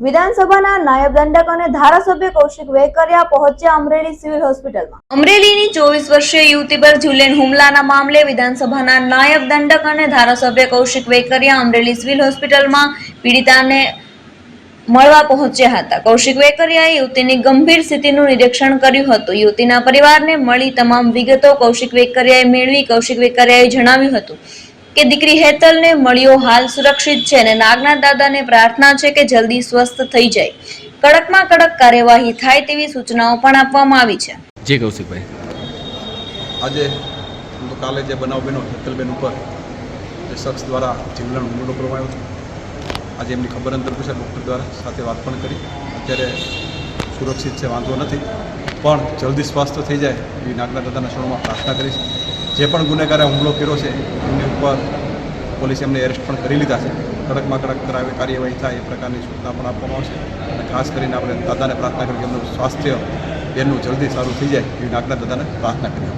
વિધાનસભાના નાયબ દંડક અને ધારાસભ્ય કૌશિક વેકરિયા પહોંચ્યા અમરેલી સિવિલ હોસ્પિટલમાં. અમરેલીની ચોવીસ વર્ષીય યુવતી પર જુલેન હુમલાના મામલે વિધાનસભાના નાયબ દંડક અને ધારાસભ્ય કૌશિક વેકરિયા અમરેલી સિવિલ હોસ્પિટલમાં પીડિતાને મળવા પહોંચ્યા હતા. કૌશિક વેકરિયાએ યુવતીની ગંભીર સ્થિતિનું નિરીક્ષણ કર્યું હતું. યુવતીના પરિવારને મળી તમામ વિગતો કૌશિક વેકરિયાએ મેળવી. કૌશિક વેકરિયાએ જણાવ્યું હતું કે દીકરી હેતલને મળ્યો હાલ સુરક્ષિત છે અને નાગના દાદાને પ્રાર્થના છે કે જલ્દી સ્વસ્થ થઈ જાય. કડકમાં કડક કાર્યવાહી થાય તેવી સૂચનાઓ પણ આપવામાં આવી છે. જે કૌશિકભાઈ? આજે કાલે જે બનાવ બન્યો હેતલબેન ઉપર જે શખ્સ દ્વારા જીવલેણ હુમલો કરવામાં આવ્યો હતો. આજે એમની ખબર અંતર પૂછ્યા ડૉક્ટર દ્વારા સાથે વાત પણ કરી. અત્યારે સુરક્ષિત છે વાંધો નથી. પણ જલ્દી સ્વાસ્થ્ય થઈ જાય એવી નાગના દાદાના શરણમાં પ્રાર્થના કરીશ જે પણ ગુનેગારે હુમલો કર્યો છે એમની ઉપર પોલીસે એમને એરેસ્ટ પણ કરી લીધા છે. કડકમાં કડક કાર્યવાહી થાય એ પ્રકારની સૂચના પણ આપવામાં આવશે. અને ખાસ કરીને આપણે દાદાને પ્રાર્થના કરી કે એમનું સ્વાસ્થ્ય બેનનું જલ્દી સારું થઈ જાય એવી નાગના દાદાને પ્રાર્થના કરી